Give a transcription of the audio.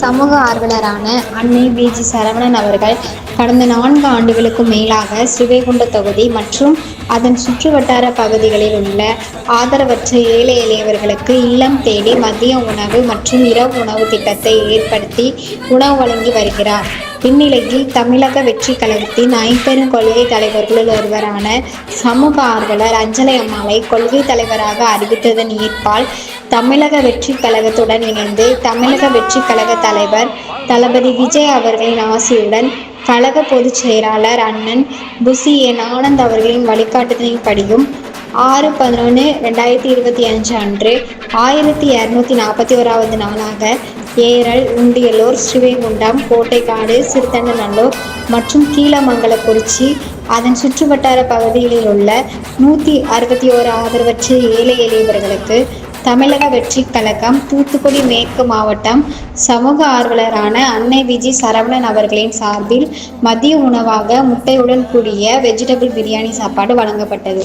சமூக ஆர்வலரான அன்னை பிஜி சரவணன் அவர்கள் கடந்த நான்கு ஆண்டுகளுக்கும் மேலாக ஸ்ரீவைகுண்ட தொகுதி மற்றும் அதன் சுற்றுவட்டார பகுதிகளில் உள்ள ஆதரவற்ற ஏழை எளியவர்களுக்கு இல்லம் தேடி மதிய உணவு மற்றும் இரவு உணவு திட்டத்தை ஏற்படுத்தி உணவு வழங்கி வருகிறார். இந்நிலையில் தமிழக வெற்றி கழகத்தின் ஐம்பெரும் கொள்கை தலைவர்களுள் ஒருவரான சமூக ஆர்வலர் அஞ்சலை அம்மாவை கொள்கை தலைவராக அறிவித்ததன் ஈர்ப்பால் தமிழக வெற்றி கழகத்துடன் இணைந்து தமிழக வெற்றி கழக தலைவர் தளபதி விஜய் அவர்களின் ஆசியுடன் கழக பொதுச் செயலாளர் அண்ணன் புசி என். ஆனந்த் அவர்களின் வழிகாட்டுதலின்படியும் ஆறு பதினொன்று ரெண்டாயிரத்தி இருபத்தி அஞ்சு அன்று ஆயிரத்தி இரநூத்தி நாற்பத்தி ஓராவது நாளாக ஏரல், உண்டியலூர், ஸ்ரீவைகுண்டம், கோட்டைக்காடு, சிறுத்தண்டநல்லூர் மற்றும் கீழமங்கலக்குறிச்சி அதன் சுற்றுவட்டார பகுதிகளில் உள்ள நூற்றி அறுபத்தி ஓரு ஆதரவற்ற ஏழை எளியவர்களுக்கு தமிழக வெற்றி கழகம் தூத்துக்குடி மேற்கு மாவட்டம் சமூக ஆர்வலரான அன்னை விஜி சரவணன் அவர்களின் சார்பில் மதிய உணவாக முட்டையுடன் கூடிய வெஜிடபிள் பிரியாணி சாப்பாடு வழங்கப்பட்டது.